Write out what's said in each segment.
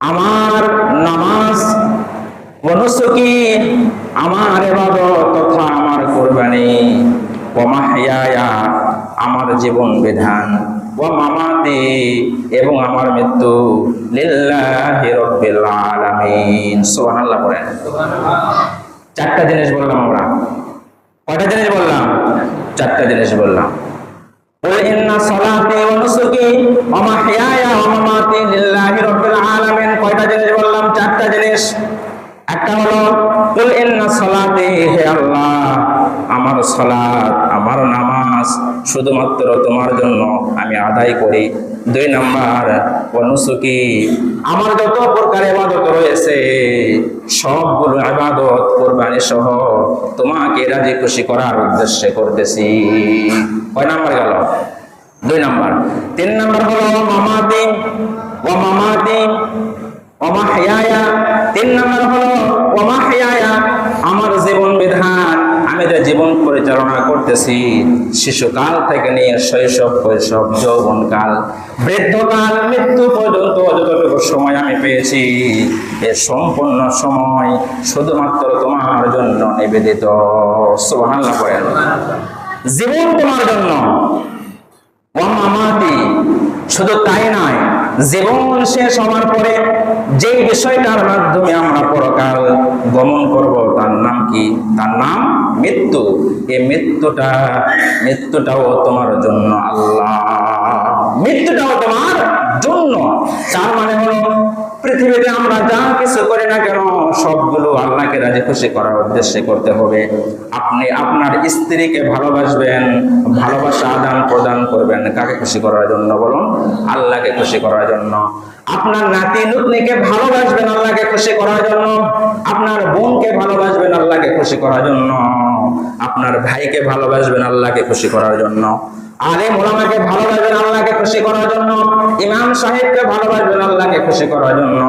আমার নামাজ অনুসুকি আমার এবাদত তথা আমার কোরবানি। ও আমার জীবন বিধান। ও মামাতি, এবং আমার মৃত্যু চারটা জিনিস বললাম আমরা। কয়টা জিনিস বললাম? চারটা জিনিস বললাম। قل إن صلاتي ونسكي ومحياي ومماتي لله رب العالمين কয়টা জিনিস বললাম চারটা জিনিস একটা হলো কুল ইন্না সলাতি হে আল্লাহ আমার সলাত আমার নামাজ শুধুমাত্র তোমার জন্য আমি আদায় করি। দুই নাম্বার, অনুসুকি। আমার যত প্রকার ইবাদত রয়েছে, সবগুলো ইবাদত কোরবানি সহ তোমাকে রাজি খুশি করার উদ্দেশ্যে করতেছি। কয় নাম্বার গেল? দুই নাম্বার। তিন নাম্বার হলো মামাতি, ও মামাতি ওমা হেয়ায়া তিন নম্বর হলো ওমা হেয়ায়া আমার জীবন বিধান। আমি জীবন পরিচালনা করতেছি, শিশুকাল থেকে নিয়ে শৈশব কৈশব যৌবনকাল, বৃদ্ধকাল, মৃত্যু পর্যন্ত যতটুকু সময় আমি পেয়েছি, এ সম্পূর্ণ সময় শুধুমাত্র তোমার জন্য নিবেদিত। সুবহানাল্লাহ করেন জীবন তোমার জন্য। শুধু তাই নয় জীবন শেষ হওয়ার পরে যে বিষয়টার মাধ্যমে আমরা পরকাল গমন করব, তার নাম কি? তার নাম মৃত্যু। এই মৃত্যুটা, মৃত্যুটাও তোমার জন্য আল্লাহ। মৃত্যুটাও তোমার জন্য। তার মানে হলো, পৃথিবীতে আমরা যা কিছু করি না কেন সবগুলো আল্লাহকে রাজি খুশি করার উদ্দেশ্যে করতে হবে। আপনি আপনার স্ত্রীকে ভালোবাসবেন, ভালোবাসা আদান প্রদান করবেন, কাকে খুশি করার জন্য বলুন? আল্লাহকে খুশি করার জন্য। আপনার নাতি নুতনিকে ভালোবাসবেন আল্লাহকে খুশি করার জন্য। আপনার বোনকে ভালোবাসবেন আল্লাহকে খুশি করার জন্য। আপনার ভাইকে ভালোবাসবেন আল্লাহকে খুশি করার জন্য। আলেম ওলামাকে ভালোবাসবেন আল্লাহকে খুশি করার জন্য। ইমাম সাহেবকে ভালোবাসবেন আল্লাহকে খুশি করার জন্য।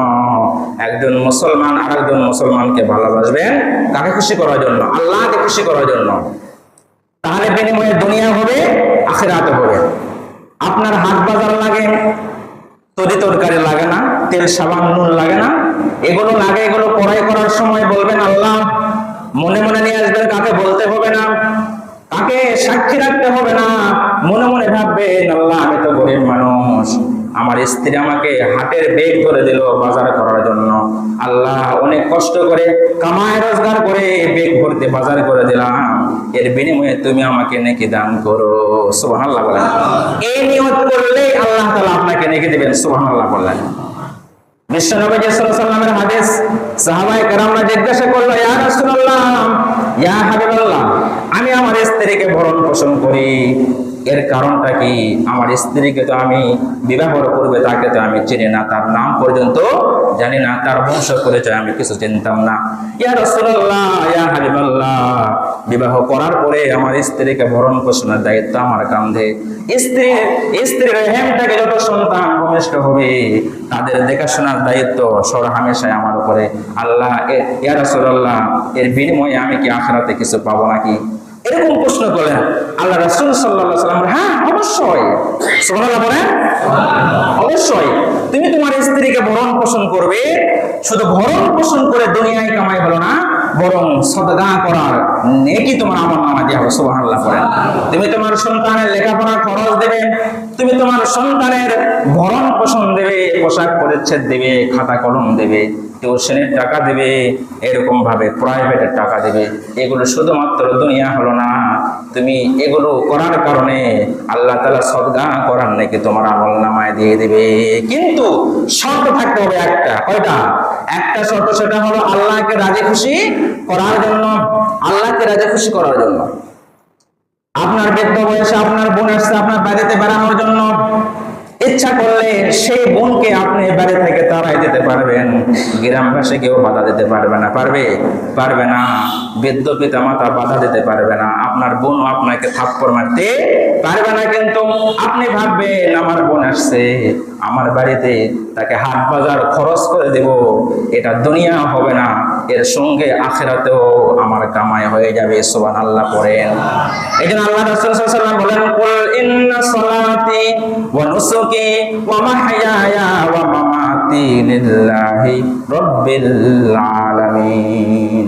একজন মুসলমান আর একজন মুসলমানকে ভালোবাসবেন কাকে খুশি করার জন্য, আল্লাহকে খুশি করার জন্য। তাহলে বিনিময়ে দুনিয়া হবে, আখেরাত হবে। আপনার হাট বাজার লাগে, তরি তরকারি লাগে না, তেল সাবান নুন লাগে না। এগুলো লাগে, এগুলো কড়াই করার সময় বলবেন, আল্লাহ, মনে মনে নিয়ে আসবেন, কাকে বলতে হবে না কাকে সাক্ষী রাখতে হবে না মনে মনে ভাববেন আল্লাহ আমি তো গরিব মানুষ আমার স্ত্রী আমাকে হাটের বেগ করে দিল বাজার করার জন্য। আল্লাহ অনেক কষ্ট করে কামায় রোজগার করে বেগ ভরতে বাজার করে দিলাম। এর বিনিময়ে তুমি আমাকে নেকি দান করো। সুবহানাল্লাহ বলেন। এই নিয়ত করলেই আল্লাহ তাআলা আপনাকে নেকি দিবেন। বললেন করল রাসূলুল্লাহ, ইয়া হাবিবাল্লাহ, আমি আমার স্ত্রীকে ভরণ পোষণ করি। এর কারণটা কি? আমার স্ত্রীকে তো আমি বিবাহ করবে, তাকে তো আমি চিনি না, তার নাম পর্যন্ত জানি না, তার বংশ পরিচয় আমি কিছু চিনতাম না। ইয়া রাসূলুল্লাহ, ইয়া হাবিবাল্লাহ, বিবাহ করার পরে আমার স্ত্রীকে ভরণ পোষণের দায়িত্ব আমার কাঁধে। স্ত্রী, স্ত্রীর হেম থেকে যত সন্তান ভূমিষ্ঠ হবে, তাদের দেখাশোনার দায়িত্ব সর হামেশাই আমার উপরে। আল্লাহ ইয়া রাসূলুল্লাহ, এর বিনিময়ে আমি কি আখেরাতে কিছু পাবো নাকি? এরকম প্রশ্ন করলেন, আল্লাহ রাসূল সাল্লাল্লাহু সাল্লাম হ্যাঁ অবশ্যই। বলেন, অবশ্যই। তুমি তোমার স্ত্রীকে ভরণ পোষণ করবে, শুধু ভরণ পোষণ করে দুনিয়ায় কামাই হলো না, বরং সদগা করার নেকি তোমার আমার নামা দিয়ে হবে। সুবহানাল্লাহ করেন তুমি তোমার সন্তানের লেখাপড়ার খরচ দেবে, তুমি তোমার সন্তানের ভরণ পোষণ দেবে, পোশাক পরিচ্ছেদ দেবে, খাতা কলম দেবে। টিউশনের টাকা দেবে, এরকম ভাবে প্রাইভেটের টাকা দেবে। এগুলো শুধুমাত্র দুনিয়া হলো না, তুমি এগুলো করার কারণে আল্লাহ তালা সদগা করার নাকি তোমার আমল নামায় দিয়ে দেবে। কিন্তু শর্ত থাকতে হবে একটা, কয়টা? একটা শর্ত সেটা হলো আল্লাহকে রাজি খুশি করার জন্য, আল্লাহকে রাজি খুশি করার জন্য। আপনার বৃদ্ধ বয়সে আপনার বোন আসছে, আপনার বাড়িতে বেড়ানোর জন্য। ইচ্ছা করলে সেই বোনকে আপনি বাড়ি থেকে তাড়াই দিতে পারবেন। গ্রামবাসী কেউ বাধা দিতে পারবে না। পারবে? পারবে না। বৃদ্ধ পিতা মাতা বাধা দিতে পারবে না। আপনার বোন আপনাকে থাপ্পড় মারতে পারবে না কিন্তু আপনি ভাববেন, আমার বোন আসছে। আমার বাড়িতে তাকে হাট বাজার খরচ করে দেব, এটা দুনিয়া হবে না, এর সঙ্গে আখেরাতেও আমার কামাই হয়ে যাবে সোবান আল্লাহ পড়েন। এই আল্লাহ বলেন, কুল ইন্না ওয়া নুসুকি ওয়া ওয়া মামাতি লিল্লাহি রাব্বিল আলামিন।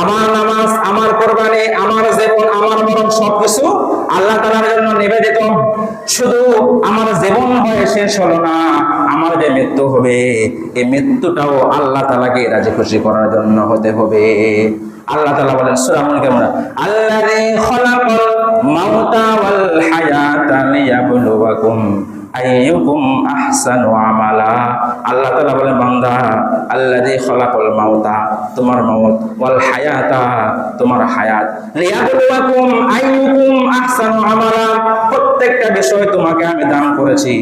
আমার নামাজ, আমার কোরবানি, আমার জীবন, আমার মরণ সবকিছু আল্লাহ তাআলার জন্য নিবেদিত। শুধু আমার জীবন হয়ে শেষ হলো না, আমার যে মৃত্যু হবে, এই মৃত্যুটাও আল্লাহ তালাকে রাজি খুশি করার জন্য হতে হবে। আল্লাহ তালা বলেন, সূরা মুলকে আমরা আল্লাযী খালাকাল মাউতা ওয়াল আইয়ুকুম আহসানু আমালা। আল্লাহ তাআলা বলেন, বান্দা, আল্লাযী খলাকাল মাউতা, তোমার মাউত, ওয়াল হায়াতা, তোমার হায়াত। লিয়াবলুয়াকুম আইয়ুকুম আহসানু আমালা। প্রত্যেকটা বিষয় তোমাকে আমি দান করেছি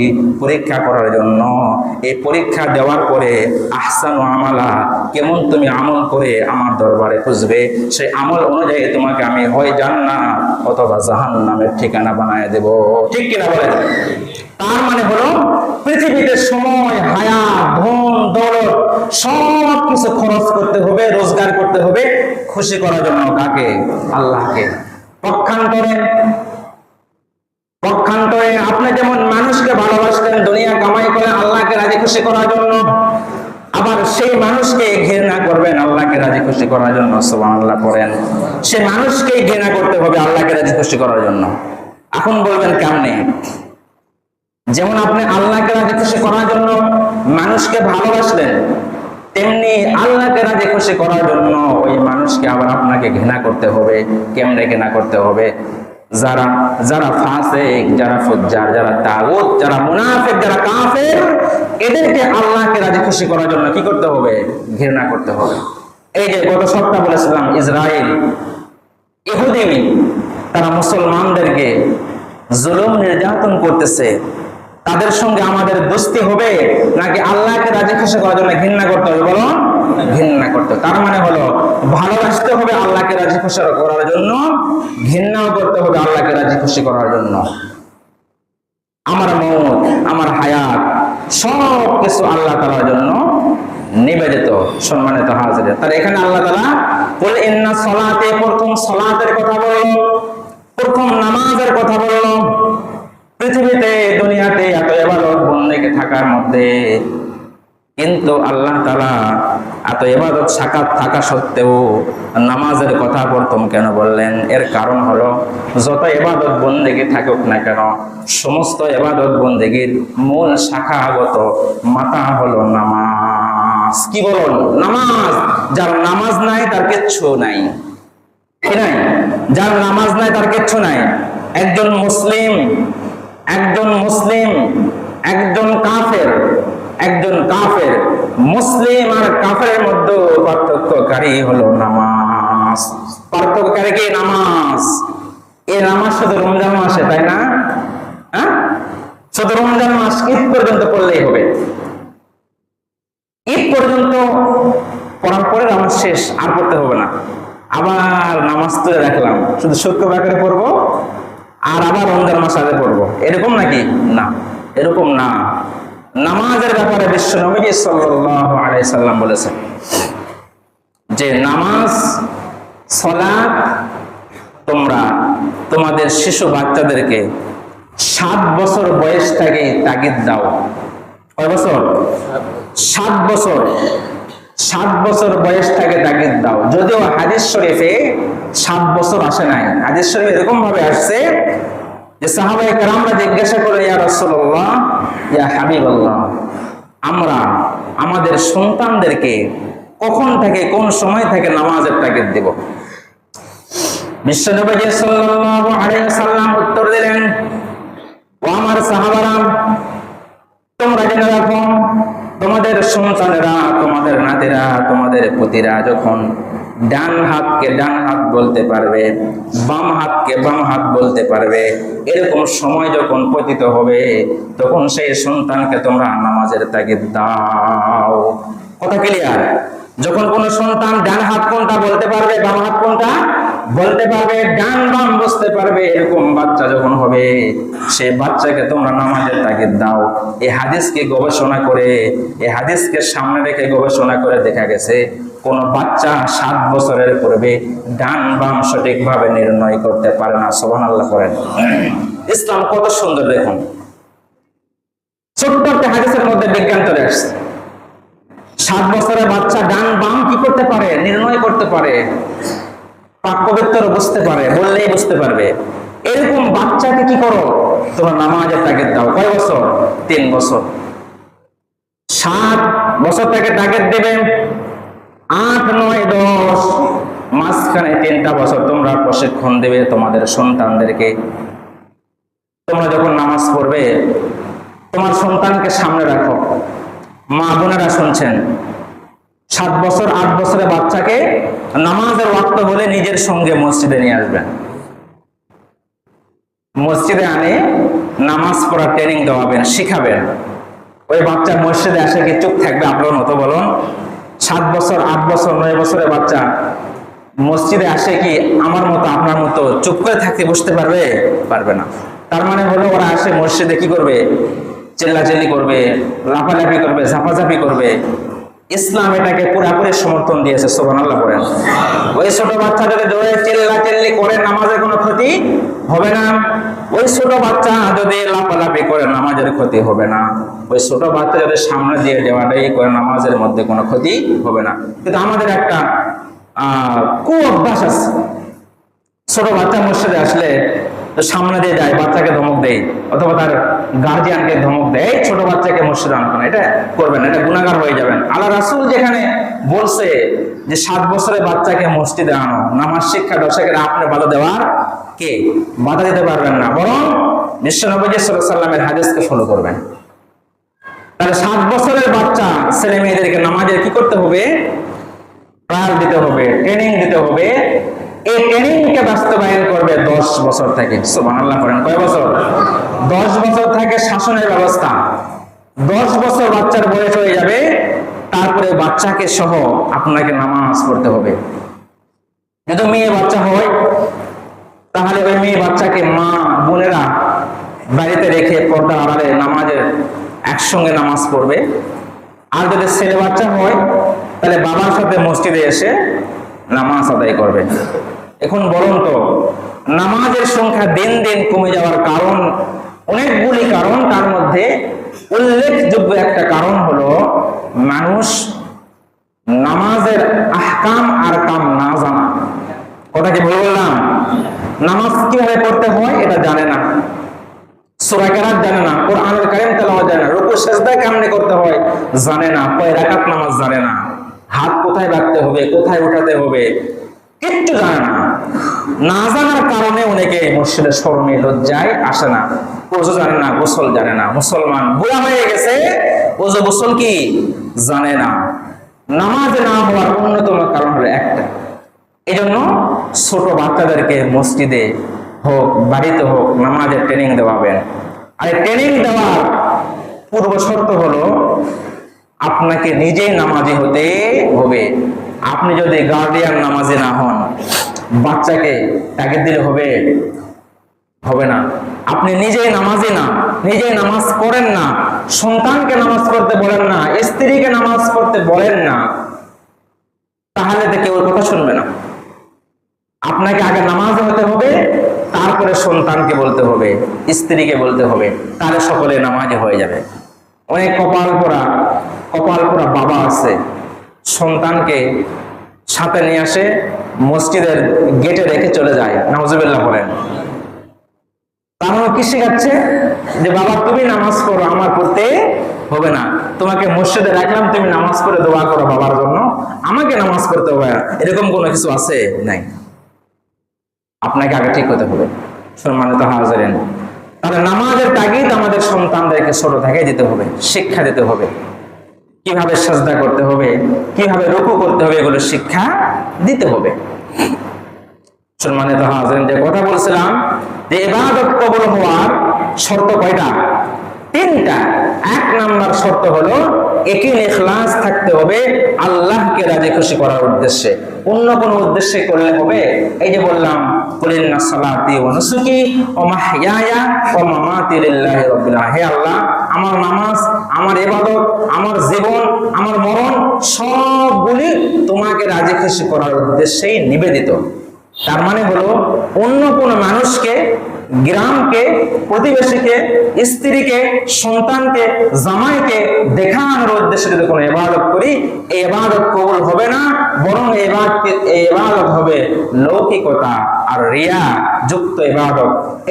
পরীক্ষা করার জন্য। এই পরীক্ষা দেওয়ার পরে আহসানু আমালা, কেমন তুমি আমল করে আমার দরবারে খুঁজবে? সেই আমল অনুযায়ী তোমাকে আমি হয় জান্নাত অথবা জাহান্নামের ঠিকানা বানায় দেব। ঠিক কিনা বলেন? তার মানে হলো পৃথিবীতে সময়, হায়া, ধন, দৌলত সব কিছু খরচ করতে হবে, রোজগার করতে হবে, খুশি করার জন্য কাকে? আল্লাহকে। পক্ষান্তরে পক্ষান্তরে আপনি যেমন মানুষকে ভালোবাসতেন, দুনিয়া কামাই করে আল্লাহকে রাজি খুশি করার জন্য, আবার সেই মানুষকে ঘৃণা করবেন, আল্লাহকে রাজি খুশি করার জন্য, সুবহানাল্লাহ করেন সে মানুষকেই ঘৃণা করতে হবে, আল্লাহকে রাজি খুশি করার জন্য। এখন বলবেন কেমনে? যেমন আপনি আল্লাহকে রাজি খুশি করার জন্য মানুষকে ভালোবাসলেন, তেমনি আল্লাহকে রাজি খুশি করার জন্য ওই মানুষকে আবার আপনাকে ঘৃণা করতে হবে, কেমনে ঘৃণা করতে হবে? যারা যারা ফাসিক, যারা ফুজ্জার, যারা তাগুত, যারা মুনাফিক, যারা কাফের, এদেরকে আল্লাহকে রাজি খুশি করার জন্য কি করতে হবে? ঘৃণা করতে হবে। এই যে গত সপ্তাহ বলেছিলাম ইসরায়েল ইহুদি তারা মুসলমানদেরকে জুলুম নির্যাতন করতেছে। তাদের সঙ্গে আমাদের দোস্তি হবে নাকি আল্লাহকে রাজি খুশি করার জন্য ঘৃণা করতে হবে বলো? ঘৃণা করতে। তার মানে হলো ভালোবাসতে হবে আল্লাহকে রাজি খুশি করার জন্য, ঘৃণাও করতে হবে আল্লাহকে রাজি খুশি করার জন্য। আমার মত, আমার হায়াত, সব কিছু আল্লাহ তালার জন্য নিবেদিত, সম্মানিত হাজির তার এখানে আল্লাহ তালা বলে, ইন্না সলাতে প্রথম সলাতের কথা বলল প্রথম নামাজের কথা বলল পৃথিবীতে, দুনিয়াতে এত এবাদত বন্দেকে থাকার মধ্যে কিন্তু আল্লাহ তালা এত এবাদত, সাকাত থাকা সত্ত্বেও নামাজের কথা প্রথম কেন বললেন? এর কারণ হলো, যত এবাদত বন্দেগি থাকুক না কেন, সমস্ত এবাদত বন্দেগির মূল শাখাগত মাথা হলো নামাজ। কি বলুন? নামাজ। যার নামাজ নাই, তার কিচ্ছু নাই। নাই? যার নামাজ নাই, তার কিচ্ছু নাই। একজন মুসলিম একজন মুসলিম, একজন কাফের একজন কাফের। মুসলিম আর কাফের মধ্যে পার্থক্যকারী হলো নামাজ। পার্থক্যকারী কি? নামাজ। এই নামাজ শুধু রমজান মাসে, তাই না? হ্যাঁ? শুধু রমজান মাস, ঈদ পর্যন্ত পড়লেই হবে। ঈদ পর্যন্ত পড়ার পরে নামাজ শেষ, আর পড়তে হবে না। আবার নামাজ তুলে রাখলাম। শুধু শুক্রবার করে পড়ব? আর আবার রমজান মাস আগে পড়ব। এরকম নাকি? না, এরকম না। নামাজের ব্যাপারে বিশ্ব আলাইহি সাল্লাম বলেছেন যে নামাজ সলাৎ তোমরা তোমাদের শিশু বাচ্চাদেরকে সাত বছর বয়স থেকে তাগিদ দাও। কয় বছর? সাত বছর। সাত বছর বয়স থেকে তাগিদ দাও। যদিও হাদিস শরীফে সাত বছর আসে নাই। হাদিস শরীফ এরকম ভাবে আসছে যে সাহাবাই কেরামরা জিজ্ঞাসা করে ইয়া রাসূলুল্লাহ, ইয়া হাবিবাল্লাহ, আমরা আমাদের সন্তানদেরকে কখন থেকে, কোন সময় থেকে নামাজের তাগিদ দেব? বিশ্বনবী সাল্লাল্লাহু আলাইহি সাল্লাম উত্তর দিলেন, ও আমার সাহাবারা তোমরা জেনে রাখো তোমাদের সন্তানেরা, তোমাদের নাতিরা, তোমাদের পুতিরা যখন ডান হাতকে ডান হাত বলতে পারবে, বাম হাতকে বাম হাত বলতে পারবে, এরকম সময় যখন পতিত হবে, তখন সেই সন্তানকে তোমরা নামাজের তাকে দাও। কথা ক্লিয়ার যখন কোন সন্তান ডান হাত কোনটা বলতে পারবে, বাম হাত কোনটা? বলতে পারবে ডান বাম বুঝতে পারবে। এরকম বাচ্চা যখন হবে, সে বাচ্চাকে তোমরা নামাজের তাগিদ দাও। এই হাদিসকে গবেষণা করে এই হাদিসকে সামনে রেখে গবেষণা করে দেখা গেছে, কোন বাচ্চা সাত বছরের পূর্বে ডান বাম সঠিকভাবে নির্ণয় করতে পারে না। সোহান আল্লাহ করেন ইসলাম কত সুন্দর দেখুন। ছোট্ট একটা হাদিসের মধ্যে বিজ্ঞান চলে আসছে। সাত বছরের বাচ্চা ডান বাম কি করতে পারে? নির্ণয় করতে পারে। পাক পবিত্র বুঝতে পারে, বললেই বুঝতে পারবে। এরকম বাচ্চাকে কি করো? তোমরা নামাজের তাগিদ দাও। কয় বছর? তিন বছর। সাত বছর থেকে তাগিদ দেবে। আট, নয়, দশ, মাঝখানে তিনটা বছর তোমরা প্রশিক্ষণ দেবে তোমাদের সন্তানদেরকে। তোমরা যখন নামাজ পড়বে, তোমার সন্তানকে সামনে রাখো। মা বোনেরা শুনছেন সাত বছর, আট বছরের বাচ্চাকে নামাজের ওয়াক্ত বলে নিজের সঙ্গে মসজিদে নিয়ে আসবেন। মসজিদে আনে নামাজ পড়ার ট্রেনিং দেওয়াবেন, শিখাবেন। ওই বাচ্চা মসজিদে আসে কি চুপ থাকবে আপনার মতো বলুন? সাত বছর, আট বছর, নয় বছরের বাচ্চা মসজিদে আসে কি আমার মতো, আপনার মতো চুপ করে থাকতে বসতে পারবে? পারবে না। তার মানে হলো ওরা আসে মসজিদে কি করবে? চেল্লাচেল্লি করবে, লাফালাফি করবে, ঝাপাঝাপি করবে ইসলাম এটাকে পুরাপুরি সমর্থন দিয়েছে সোহান আল্লাহ করেন ওই ছোট বাচ্চা যদি দৌড়ে চিল্লা চিল্লি করে নামাজের কোনো ক্ষতি হবে না। ওই ছোট বাচ্চা যদি লাফালাফি করে, নামাজের ক্ষতি হবে না। ওই ছোট বাচ্চা যদি সামনে দিয়ে যাওয়াটাই করে, নামাজের মধ্যে কোনো ক্ষতি হবে না। কিন্তু আমাদের একটা কু অভ্যাস আছে। ছোট বাচ্চা মসজিদে আসলে সামনে দিয়ে যায়, বাচ্চাকে ধমক দেয়, অথবা তার গার্জিয়ানকে ধমক দেয়। ছোট বাচ্চাকে মসজিদে আনবেন না, এটা করবেন এটা গুণাগার হয়ে যাবেন। আল্লাহ রাসুল যেখানে বলছে যে সাত বছরের বাচ্চাকে মসজিদে আনো, নামাজ শিক্ষা দর্শকের আপনি বাধা দেওয়ার কে? বাধা দিতে পারবেন না, বরং বিশ্বনবী সাল্লামের হাদিসকে ফলো করবেন। তাহলে সাত বছরের বাচ্চা ছেলে মেয়েদেরকে নামাজের কি করতে হবে? ট্রায়াল দিতে হবে ট্রেনিং দিতে হবে বাস্তবায়ন করবে দশ বছর থেকে। সুবহানাল্লাহ করেন কয় বছর? দশ বছর থেকে শাসনের ব্যবস্থা। দশ বছর বাচ্চার বয়স হয়ে যাবে, তারপরে বাচ্চাকে সহ আপনাকে নামাজ পড়তে হবে। যদি মেয়ে বাচ্চা হয়, তাহলে ওই মেয়ে বাচ্চাকে মা বোনেরা বাড়িতে রেখে পর্দা আড়ালে নামাজের একসঙ্গে নামাজ পড়বে। আর যদি ছেলে বাচ্চা হয়, তাহলে বাবার সাথে মসজিদে এসে নামাজ আদায় করবে। এখন বলুন তো, নামাজের সংখ্যা দিন দিন কমে যাওয়ার কারণ, অনেকগুলি কারণ, তার মধ্যে উল্লেখযোগ্য একটা কারণ হলো, মানুষ নামাজের আহকাম আর কাম না জানা। কথা কি বললাম নামাজ কীভাবে পড়তে হয়, এটা জানে না। জানে না, কোরআনুল কারীম তেলাওয়াত জানে না রুকু সেজদা কেমনে করতে হয়, জানে না, কয় রাকাত নামাজ জানে না। হাত কোথায় রাখতে হবে, কোথায় উঠাতে হবে কিচ্ছু জানে না না জানার কারণে অনেকে মসজিদের শরমে লজ্জায় আসে না। ওজু জানে না, গোসল জানে না। মুসলমান বুড়া হয়ে গেছে ওজু গোসল কি? জানে না। নামাজ না হওয়ার অন্যতম কারণ হলো একটা। এই জন্য ছোট বাচ্চাদেরকে মসজিদে হোক, বাড়িতে হোক, নামাজের ট্রেনিং দেওয়াবেন। আর ট্রেনিং দেওয়ার পূর্ব শর্ত হলো আপনাকে নিজেই নামাজি হতে হবে। আপনি যদি গার্ডিয়ান নামাজি না হন, বাচ্চাকে তাগিদ দিলে হবে? হবে না। আপনি নিজেই নামাজি না, নিজেই নামাজ পড়েন না, সন্তানকে নামাজ পড়তে বলেন না, স্ত্রীকে নামাজ পড়তে বলেন না, তাহলে তো কেউ কথা শুনবে না। আপনাকে আগে নামাজ হতে হবে, তারপরে সন্তানকে বলতে হবে, স্ত্রীকে বলতে হবে, তাহলে সকলে নামাজে হয়ে যাবে। অনেক কপাল পোড়া কপাল পোড়া বাবা আছে। সন্তানকে সাথে নিয়ে আসে, মসজিদের গেটে রেখে চলে যায়। নাউজুবিল্লাহ বলেন। তার মানে কি শেখাচ্ছে? যে বাবা, তুমি নামাজ পড়ো, আমার হবে না। তোমাকে মসজিদে রাখলাম, তুমি নামাজ পড়ে দোয়া করো বাবার জন্য। আমাকে নামাজ পড়তে হবে এরকম কোনো কিছু আছে? নাই। আপনাকে আগে ঠিক হতে হবে। সম্মানিত হাজারেন নামাজের তাগিদ আমাদের সন্তানদেরকে ছোট থেকে দিতে হবে, শিক্ষা দিতে হবে। কীভাবে সাজদা করতে হবে, কীভাবে রুকু করতে হবে, এগুলো শিক্ষা দিতে হবে। সম্মানিত হাজরেন যে কথা বলছিলাম যে এবাদত কবল হওয়ার শর্ত কয়টা? তিনটা। এক নাম্বার শর্ত হলো, একই ইখলাস থাকতে হবে আল্লাহকে রাজি খুশি করার উদ্দেশ্যে। অন্য কোনো উদ্দেশ্যে করলে হবে? এই যে বললাম আমার নামাজ, আমার ইবাদত, আমার জীবন, আমার মরণ সবগুলি তোমাকে রাজি খুশি করার উদ্দেশ্যেই নিবেদিত। তার মানে হলো, অন্য কোনো মানুষকে গ্রামকে, প্রতিবেশীকে, স্ত্রীকে, সন্তানকে, জামাইকে দেখানোর উদ্দেশ্যে যদি কোনো এবাদত করি এবাদত কবুল হবে না, বরং এই এবাদত হবে লৌকিকতা আর রিয়া যুক্ত এবাদত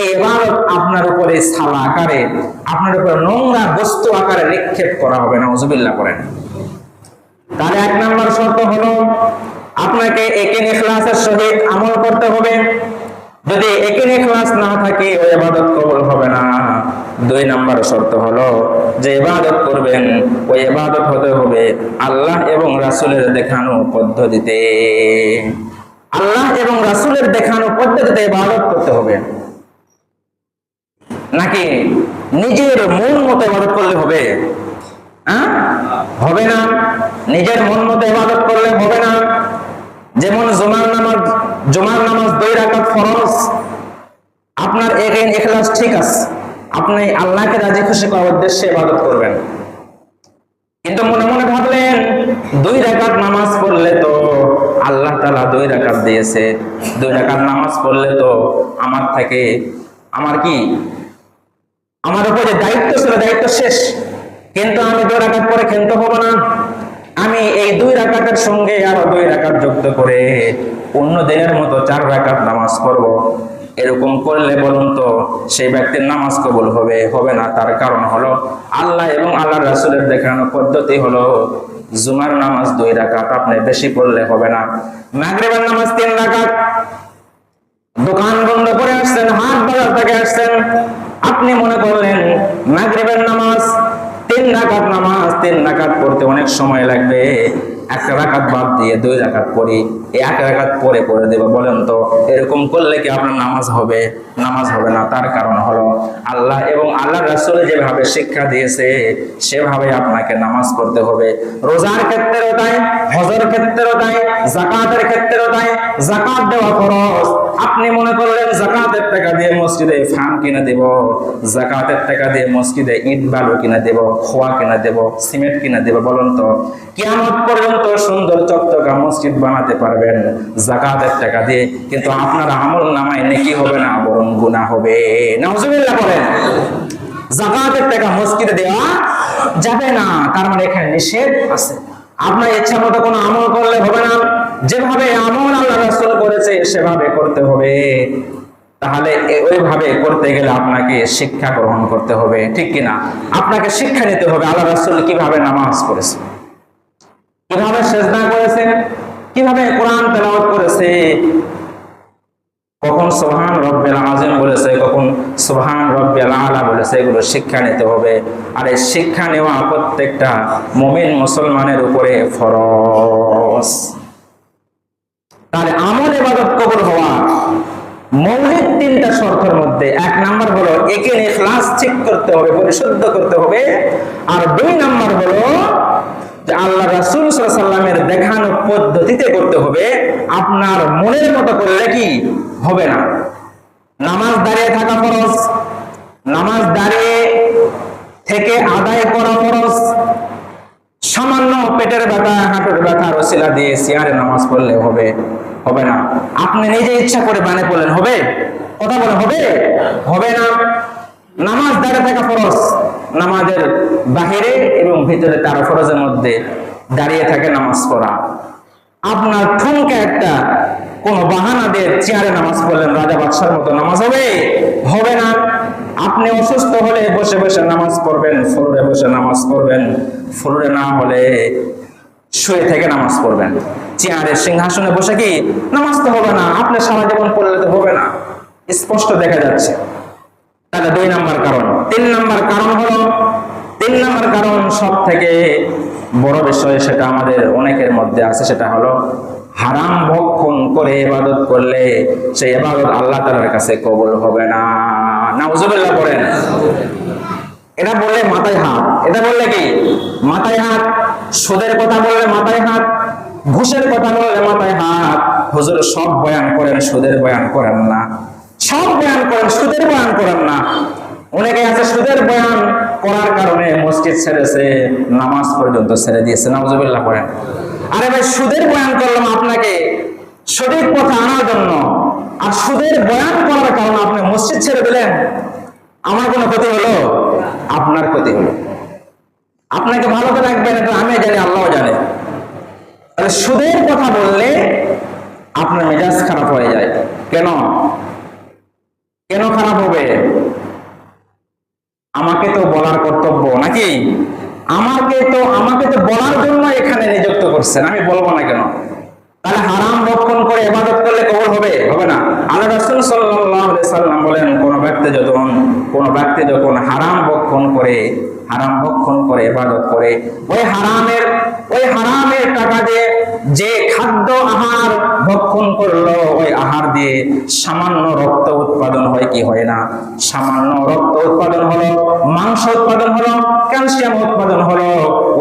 এবাদত আপনার উপরে সালা আকারে, আপনার উপরে নোংরা বস্তু আকারে নিক্ষেপ করা হবে না উজুবিল্লাহ করেন তাহলে এক নম্বর শর্ত হলো, আপনাকে একে ইখলাসের সহিত আমল করতে হবে। যদি একে ইখলাস না থাকে ওই ইবাদত কবুল হবে না। দুই নম্বর শর্ত হলো, যে ইবাদত করবেন ওই ইবাদত হতে হবে আল্লাহ এবং রাসূলের দেখানো পদ্ধতিতে। আল্লাহ এবং রাসূলের দেখানো পদ্ধতিতে ইবাদত করতে হবে। নাকি নিজের মন মতো ইবাদত করলে হবে? হ্যাঁ? হবে না। নিজের মন মতো ইবাদত করলে হবে না। যেমন জুমার নামাজ জুমার নামাজ দুই রাকাত ফরজ। আপনার একেন ইখলাস ঠিক আছে। আপনি আল্লাহকে রাজি খুশি করার উদ্দেশ্যে ইবাদত করবেন। কিন্তু মনে মনে ভাবলেন, দুই রাকাত নামাজ পড়লে তো আল্লাহ তাআলা দুই রাকাত দিয়েছে। দুই রাকাত নামাজ পড়লে তো আমার থেকে, আমার কি? আমার উপরে দায়িত্ব ছিল, দায়িত্ব শেষ। কিন্তু আমি দুই রাকাত পরে খেলতে হব না। আমি এই দুই রাকাতের সঙ্গে আরও দুই রাকাত যুক্ত করে অন্য দিনের মতো চার রাকাত নামাজ পড়ব। এরকম করলে বলুন তো, সেই ব্যক্তির নামাজ কবুল হবে হবে না, তার কারণ হলো আল্লাহ এবং আল্লাহ রাসূলের দেখানো পদ্ধতি হলো জুমার নামাজ দুই রাকাত, আপনি বেশি পড়লে হবে না। মাগরিবের নামাজ তিন রাকাত। দোকান বন্ধ করে আসছেন, হাট বাজার থেকে আসছেন, আপনি মনে করলেন মাগরিবের নামাজ তিন রাকাত নামাজ, তিন রাকাত পড়তে অনেক সময় লাগবে রাকাত বাদ দিয়ে দুই রাকাত পড়ি এক রাকাত পরে পড়ে দেবো বলেন তো, এরকম করলে কি আপনার নামাজ হবে? নামাজ হবে না, তার কারণ হলো আল্লাহ এবং আল্লাহ রাসূল যেভাবে শিক্ষা দিয়েছে, সেভাবে আপনাকে নামাজ পড়তে হবে। রোজার ক্ষেত্রেও তাই, হজের ক্ষেত্রেও তাই জাকাতের ক্ষেত্রেও তাই জাকাত দেওয়া খরচ আপনি মনে করলেন জাকাতের টাকা দিয়ে মসজিদে ফান কিনে দেব জাকাতের টাকা দিয়ে মসজিদে ইট বালু কিনে দেব, খোয়া কিনে দেব, সিমেন্ট কিনে দেব, বলুন তো কেমন পর্যন্ত সুন্দর চকচকা মসজিদ বানাতে পারবেন, জাকাতের টাকা দিয়ে। কিন্তু আপনার আমল নামায় নেকি হবে না, বরং গুনাহ হবে। নাউজুবিল্লাহ বলেন, জাকাতের টাকা মসজিদে দেওয়া যাবে না, তার মানে এখানে নিষেধ আছে। আপনার ইচ্ছা মতো কোনো আমল করলে হবে না। যেভাবে আমল আল্লাহ রাসূল করেছে, সেভাবে করতে হবে। তাহলে ওইভাবে করতে গেলে আপনাকে শিক্ষা গ্রহণ করতে হবে, ঠিক কিনা? আপনাকে শিক্ষা নিতে হবে, আল্লাহ রাসূল কীভাবে নামাজ পড়েছে? কীভাবে সেজদা করেছে? কীভাবে কোরআন তেলাওয়াত করেছে? কখন সোহান রব্বেল আজম বলেছে, কখন সোহান রব্বেল আলা বলেছে, এগুলো শিক্ষা নিতে হবে। আর এই শিক্ষা নেওয়া প্রত্যেকটা মুমিন মুসলমানের উপরে ফরজ। তাহলে আমল এবাদত কবুল হওয়া মৌলিক তিনটা শর্তের মধ্যে এক নাম্বার হলো একে ক্লাস ঠিক করতে হবে, পরিশুদ্ধ করতে হবে। আর দুই নাম্বার হলো আল্লাহ রাসূল সাল্লামের দেখানো পদ্ধতিতে করতে হবে, আপনার মনের মতো করলে কি হবে না? নামাজ দাঁড়িয়ে থাকা ফরজ, নামাজ দাঁড়িয়ে থেকে আদায় করা ফরজ, সামান্য পেটের ব্যথা, হাঁটুর ব্যথা, রসিলা দিয়ে চেয়ারে নামাজ পড়লে হবে হবে না। আপনি নিজে ইচ্ছা করে বানে পড়লেন, হবে? কথা বলে হবে? হবে না। নামাজ দাঁড়িয়ে থাকা ফরজ। নামাজের বাহিরে এবং ভিতরে তার ফরজের মধ্যে দাঁড়িয়ে থাকে নামাজ পড়া। আপনার ঠুনকে একটা কোন বাহানা দিয়ে চেয়ারে নামাজ পড়লেন, রাজা বাদশার মতো নামাজ হবে? হবে না। আপনি অসুস্থ হলে বসে বসে নামাজ পড়বেন, ফ্লোরে বসে নামাজ পড়বেন, ফ্লোরে না হলে শুয়ে থেকে নামাজ পড়বেন। চেয়ারে সিংহাসনে বসে কি? নামাজ তো হবে না। আপনি সারা জীবন পড়লে তো হবে না। স্পষ্ট দেখা যাচ্ছে। তাহলে দুই নাম্বার কারণ। তিন নাম্বার কারণ হলো, তিন নাম্বার কারণ সব থেকে বড় বিষয় সেটা আমাদের অনেকের মধ্যে আছে, সেটা হলো হারাম ভক্ষণ করে ইবাদত করলে সেই ইবাদত আল্লাহ তাআলার কাছে কবুল হবে না। নাউজুবিল্লাহ পড়েন। এটা বললে মাথায় হাত। এটা বললে কি? মাথায় হাত। সুদের কথা বললে মাথায় হাত। ঘুষের কথা বললে মাথায় হাত। হুজুর সব বয়ান করেন, সুদের বয়ান করেন না। সব বয়ান করেন, সুদের বয়ান করেন না। অনেকে আছে সুদের বয়ান করার কারণে মসজিদ ছেড়েছে, নামাজ পর্যন্ত ছেড়ে দিয়েছে নামাজুবিল্লাহ করেন আরে ভাই, সুদের বয়ান করলাম আপনাকে, সঠিক পথে আনার জন্য। আর সুদের বয়ান করার কারণে আপনি মসজিদ ছেড়ে দিলেন, আমার কোনো ক্ষতি হলো? আপনার ক্ষতি হলো। আপনাকে ভালো করে রাখবেন, এটা আমি জানি, আল্লাহ জানে। সুদের কথা বললে আপনার মেজাজ খারাপ হয়ে যায়। কেন? কেন খারাপ হবে? আমাকে তো বলার কর্তব্য, নাকি? আমাকে তো আমাকে তো বলার জন্য এখানে নিযুক্ত করছেন, আমি বলব না কেন? তাহলে হারাম ভক্ষণ করে ইবাদত করলে কবল হবে? হবে না। আল্লাহ রাসূল সাল্লাম বলেন, কোন ব্যক্তি যখন, কোন ব্যক্তি যখন হারাম ভক্ষণ করে, হারাম ভক্ষণ করে ইবাদত করে, ওই হারামের ওই হারামের টাকা দিয়ে যে খাদ্য আহার ভক্ষণ করল, ওই আহার দিয়ে সামান্য রক্ত কি হয় না? সামান্য রক্ত উৎপাদন হলো, মাংস উৎপাদন হলো, ক্যালসিয়াম উৎপাদন হলো।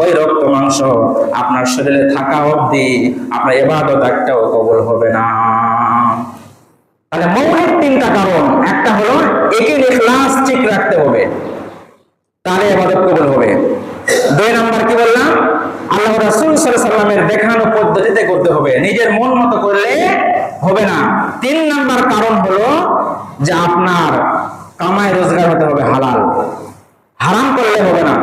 ওই রক্ত, মাংস আপনার শরীরে থাকা অবধি আপনার এবাদত একটাও কবল হবে না। তাহলে মৌলিক তিনটা কারণ। একটা হলো একের ইখলাস ঠিক রাখতে হবে। তাহলে এবাদত কবুল হবে। দুই নাম্বার কি বললাম? আল্লাহ রাসূল সাল্লামের দেখানো পদ্ধতিতে করতে হবে। নিজের মন মতো করলে হবে না। তিন নাম্বার কারণ হলো যে আপনার কামায় রোজগার হতে হবে হালাল। হারাম করলে হবে না।